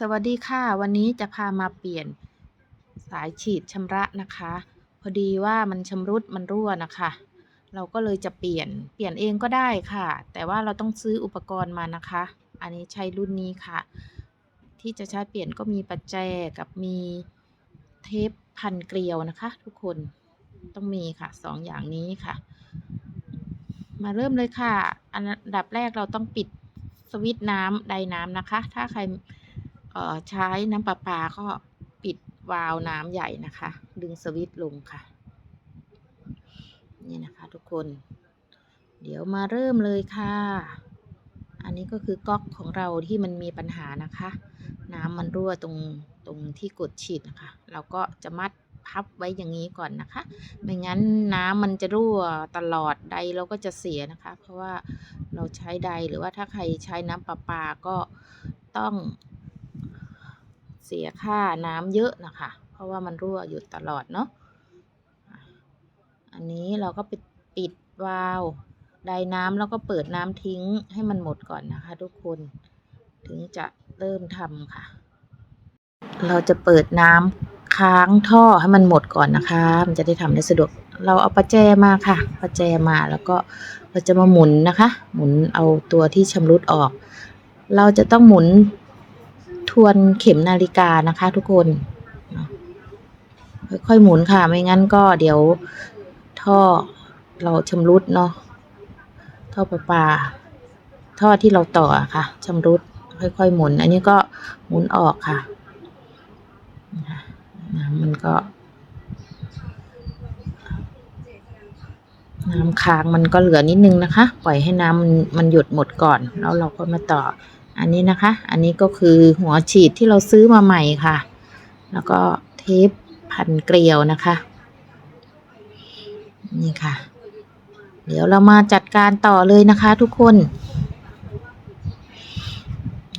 สวัสดีค่ะ วันนี้จะพามาเปลี่ยนสายฉีดชำระนะคะ พอดีว่ามันชำรุดมันรั่วนะคะ เราก็เลยจะเปลี่ยนเปลี่ยนเองก็ได้ค่ะ แต่ว่าเราต้องซื้ออุปกรณ์มานะคะ อันนี้ใช้รุ่นนี้ค่ะ ที่จะใช้เปลี่ยนก็มีปัจแจกับมีเทปพันเกลียวนะคะ ทุกคนต้องมีค่ะสองอย่างนี้ค่ะ มาเริ่มเลยค่ะ อันดับแรกเราต้องปิดสวิตช์น้ำไดน้ำนะคะ ถ้าใคร ใช้น้ำประปาก็ปิดวาล์วน้ำใหญ่นะคะ ดึงสวิตช์ลงค่ะ นี่นะคะทุกคน เดี๋ยวมาเริ่มเลยค่ะ อันนี้ก็คือก๊อกของเราที่มันมีปัญหานะคะ น้ำมันรั่วตรงตรงที่กดฉีดนะคะ เราก็จะมัดพับไว้อย่างนี้ก่อนนะคะ ไม่งั้นน้ำมันจะรั่วตลอดใดเราก็จะเสียนะคะ เพราะว่าเราใช้ใดหรือว่าถ้าใครใช้น้ำประปาก็ต้อง เสียค่าน้ำเยอะนะคะ เพราะว่ามันรั่วอยู่ตลอดเนาะอันนี้เราก็ไปปิดวาล์วไดน้ำแล้วก็เปิดน้ำทิ้งให้มันหมดก่อนนะคะ ทุกคนถึงจะเริ่มทำค่ะ เราจะเปิดน้ำค้างท่อให้มันหมดก่อนนะคะ มันจะได้ทำได้สะดวก เราเอาประแจมาค่ะประแจมาแล้วก็เราจะมาหมุนนะคะ หมุนเอาตัวที่ชำรุดออก เราจะต้องหมุน วนเข็มนาฬิกานะคะทุกคนค่อยๆหมุนค่ะ ไม่งั้นก็เดี๋ยวท่อเราชำรุดเนาะท่อประปา ท่อที่เราต่อค่ะชำรุดค่อยๆหมุน อันนี้ก็หมุนออกค่ะน้ำมันก็ น้ำค้างมันก็เหลือนิดนึงนะคะ ปล่อยให้น้ำมันมันหยุดหมดก่อน แล้วเราก็มาต่อ อันนี้นะคะ อันนี้ก็คือหัวฉีดที่เราซื้อมาใหม่ค่ะ แล้วก็เทปพันเกลียวนะคะ นี่ค่ะ เดี๋ยวเรามาจัดการต่อเลยนะคะทุกคน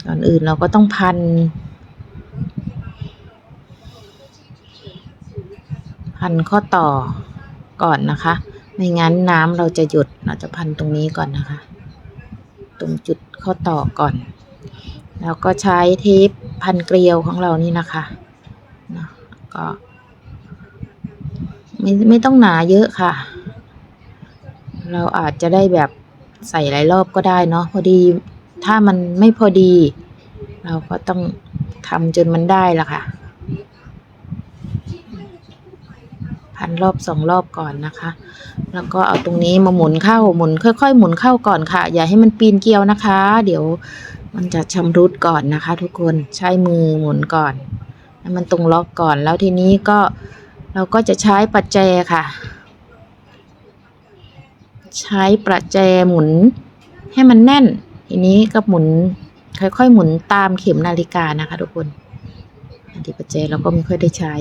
ก่อนอื่นเราก็ต้องพัน พันข้อต่อก่อนนะคะ ไม่งั้นน้ำเราจะหยุด เราจะพันตรงนี้ก่อนนะคะ ตรงจุดข้อต่อก่อน แล้วก็ใช้เทปพันเกลียวของเรานี่นะคะนะก็ไม่ไม่ต้องหนาเยอะค่ะ เราอาจจะได้แบบใส่หลายรอบก็ได้เนาะพอดีถ้ามันไม่พอดี เราก็ต้องทำจนมันได้ละค่ะ พันรอบสองรอบก่อนนะคะ แล้วก็เอาตรงนี้มาหมุนเข้าหมุน ค่อยๆ หมุนเข้าก่อนค่ะ อย่าให้มันปีนเกลียวนะคะ เดี๋ยว มันจะชำรุดก่อนนะคะ ทุกคนใช้มือหมุนก่อนให้มันตรงล็อกก่อนแล้วทีนี้ก็เราก็จะใช้ปัจแจค่ะ ใช้ประแจหมุนให้มันแน่น ทีนี้ก็หมุนค่อยๆหมุนตามเข็มนาฬิกานะคะ ทุกคนอันที่ประแจเราก็ไม่ค่อยได้ใช้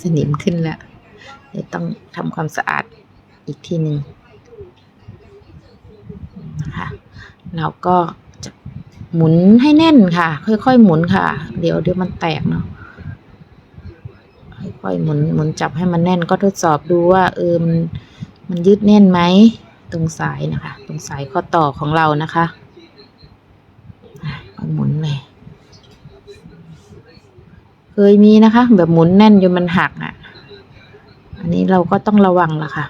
สนิมขึ้นแล้วเดี๋ยวต้องทำความสะอาดอีกทีหนึ่งนะคะเราก็ หมุนให้แน่นค่ะ ค่อยๆหมุนค่ะ เดี๋ยวเดี๋ยวมันแตกเนาะค่อยๆหมุนหมุนจับให้มันแน่นก็ทดสอบดูว่าเออมันมันยืดแน่นไหมตรงสายนะคะ ตรงสายข้อต่อของเรานะคะก็หมุนเลยเคยมีนะคะ แบบหมุนแน่นจนมันหักอะ อันนี้เราก็ต้องระวังละค่ะ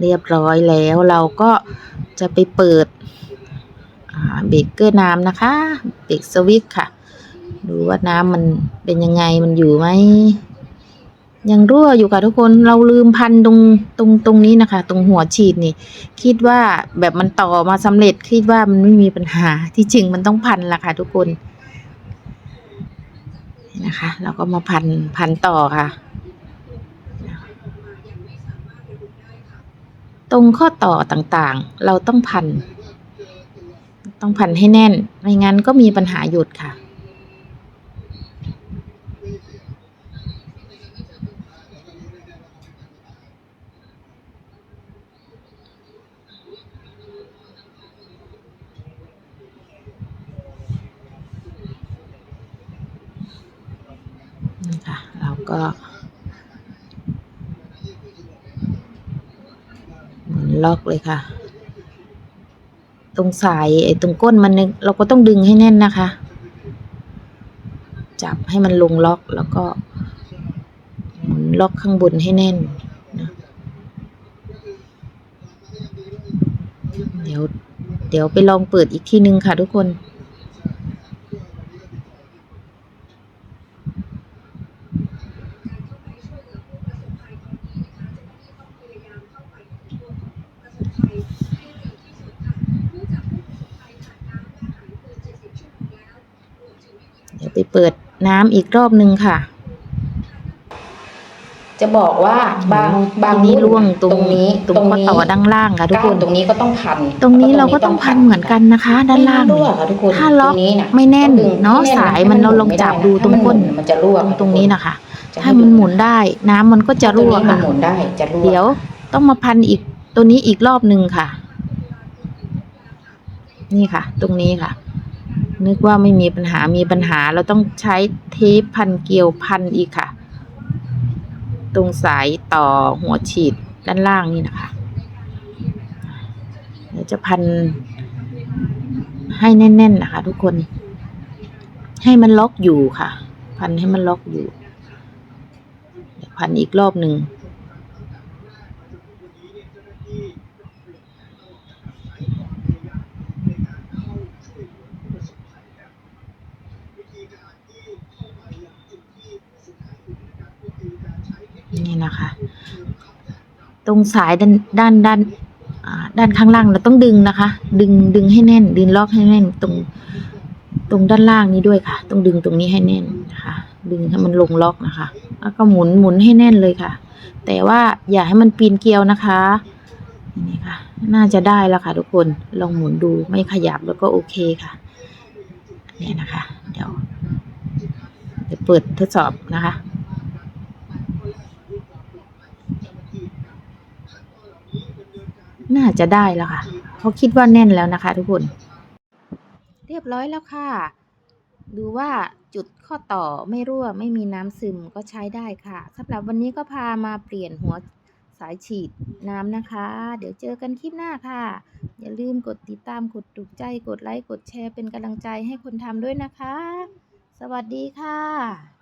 เรียบร้อยแล้วเราก็จะไปเปิด เบรกเกอร์น้ำนะคะ เบรกสวิตช์ค่ะ ดูว่าน้ำมันเป็นยังไงมันอยู่ไหม ยังรั่วอยู่ค่ะทุกคนเราลืมพันตรงตรงตรงนี้นะคะ ตรงหัวฉีดนี่ คิดว่าแบบมันต่อมาสำเร็จคิดว่ามันไม่มีปัญหาที่จริงมันต้องพันละค่ะ ทุกคนนะคะ เราก็มาพันพันต่อค่ะตรงข้อต่อต่างๆ เราต้องพัน ต้องพันให้แน่น ไม่งั้นก็มีปัญหาหยุดค่ะ นี่ค่ะ เราก็หมุนล็อกเลยค่ะ ตรงสายไอ้ตรงก้นมันเนี่ยเราก็ต้องดึงให้แน่นนะคะ จับให้มันลงล็อกแล้วก็หมุนล็อกข้างบนให้แน่นนะเดี๋ยวเดี๋ยวไปลองเปิดอีกทีนึงค่ะทุกคน เดี๋ยวไปเปิดน้ำอีกรอบนึงค่ะ จะบอกว่าบางบางทีนี้ล่วงตรงนี้ตรงข้อต่อด้านล่างค่ะทุกคนก้านตรงนี้ก็ต้องพัน ตรงนี้เราก็ต้องพันเหมือนกันนะคะ ด้านล่างไม่รั่วเนี่ยค่ะทุกคนถ้าล็อกตรงนี้นะไม่แน่นต้องดึงเนาะให้แสายมันเราลองจับดูตรงก้นมันจะรั่วตรงตรงนี้นะคะจะถ้ามันหมุนได้น้ำมันก็จะรั่วตงนี้มัค่ะนหมุนได้จะรั่วเดี๋ยวต้องมาพันอีกตัวนี้อีกรอบหนึ่งค่ะ นี่ค่ะ ตรงนี้ค่ะ นึกว่าไม่มีปัญหามีปัญหาเราต้องใช้เทปพันเกลียวพันอีกค่ะ ตรงสายต่อหัวฉีดด้านล่างนี่นะคะเดี๋ยวจะพันให้แน่น ๆ นะคะ ทุกคน ให้มันล็อกอยู่ค่ะ พันให้มันล็อกอยู่พันอีกรอบหนึ่ง นี่นะคะ ตรงสายด้านด้านด้านด้านข้างล่างเราต้องดึงนะคะ ดึงดึงให้แน่น ดึงล็อกให้แน่นตรง ตรงด้านล่างนี้ด้วยค่ะ ต้องดึงตรงนี้ให้แน่นนะคะดึงให้มันลงล็อกนะคะ แล้วก็หมุนหมุนให้แน่นเลยค่ะ แต่ว่าอย่าให้มันปีนเกลียวนะคะนี่ค่ะ น่าจะได้แล้วค่ะ ทุกคนลองหมุนดูไม่ขยับแล้วก็โอเคค่ะเนี่ยนะคะ เดี๋ยวเดี๋ยวเปิดทดสอบนะคะ น่าจะได้แล้วค่ะเขาคิดว่าแน่นแล้วนะคะ ทุกคน เรียบร้อยแล้วค่ะ ดูว่าจุดข้อต่อไม่รั่วไม่มีน้ำซึมก็ใช้ได้ค่ะสำหรับวันนี้ก็พามาเปลี่ยนหัวสายฉีดน้ำนะคะ เดี๋ยวเจอกันคลิปหน้าค่ะ อย่าลืมกดติดตามกดถูกใจกดไลค์กดแชร์เป็นกำลังใจให้คนทำด้วยนะคะ สวัสดีค่ะ